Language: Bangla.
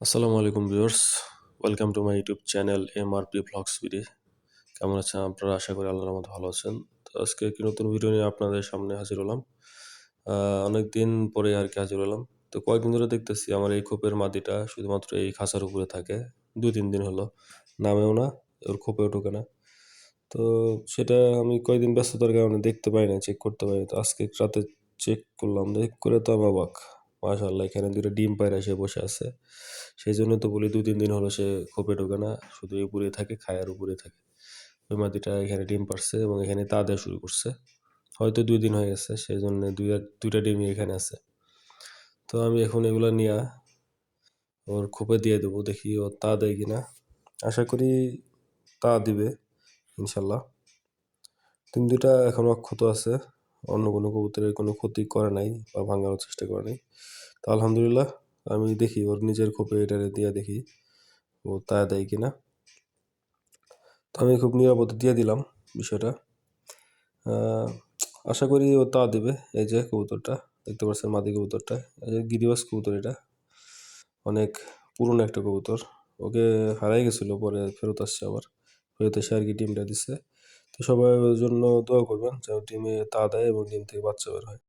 আসসালামু আলাইকুম viewers, welcome to my YouTube channel M R P vlogs ভিডি কেমন আছেন আপনারা? আশা করি আল্লাহর মতো ভালো আছেন। তো আজকে একটি নতুন ভিডিও নিয়ে আপনাদের সামনে হাজির হলাম। অনেক দিন পরে আর কি হাজির হলাম। তো কয়েকদিন ধরে দেখতেছি আমার এই খোপের মাদিটা শুধুমাত্র এই খাঁচার উপরে থাকে। দুই, তিন দিন হলো। নামেও না, ওর খোপেও ঢোকে না। তো সেটা আমি কয়েকদিন ব্যস্ততার কারণে দেখতে পাই না চেক করতে পারি তো আজকে রাতে চেক করলাম, দেখ করে তো আমি অবাক। মাশাল্লাহ এখানে দুটো ডিম পায়রা সে বসে আছে। সেই জন্য তো বলি দু, তিন দিন হলো সে খোপে ঢোকে না, শুধু উপরে থাকে, খায় আর উপরে থাকে। ওই মাটিটা এখানে ডিম পারছে এবং এখানে তা দেওয়া শুরু করছে। হয়তো দুই দিন হয়ে গেছে সেই জন্য দুই দুইটা ডিমই এখানে আছে। তো আমি এখন এগুলো নিয়ে ওর খোপে দিয়ে দেবো, দেখি ও তা দেয় কিনা আশা করি তা দিবে ইনশাল্লাহ তিন দুটা এখনও অক্ষত আছে। অন্য কোনো কবুতরের কোনো ক্ষতি করে নাই বা ভাঙানোর চেষ্টা করে নাই। তো আলহামদুলিল্লাহ, আমি দেখি ওর নিজের খোপে এটা দিয়ে দেখি ও তা দেয় কিনা। তো আমি খুব নিরাপদে দিয়ে দিলাম বিষয়টা। আশা করি ও তা দেবে, এই যে কবুতরটা, দেখতে পাচ্ছেন মাদি কবুতরটা, এই যে গিরিবাস কবুতর এটা। অনেক পুরনো একটা কবুতর, ওকে হারাই গেছিল, পরে ফেরত আসছে আবার। ফেরত এসে আর কি ডিমটা দিচ্ছে তো সবাই ওর জন্য দোয়া করবেন যেন ডিমে তা দেয় এবং ডিম থেকে বাচ্চা বের হয়।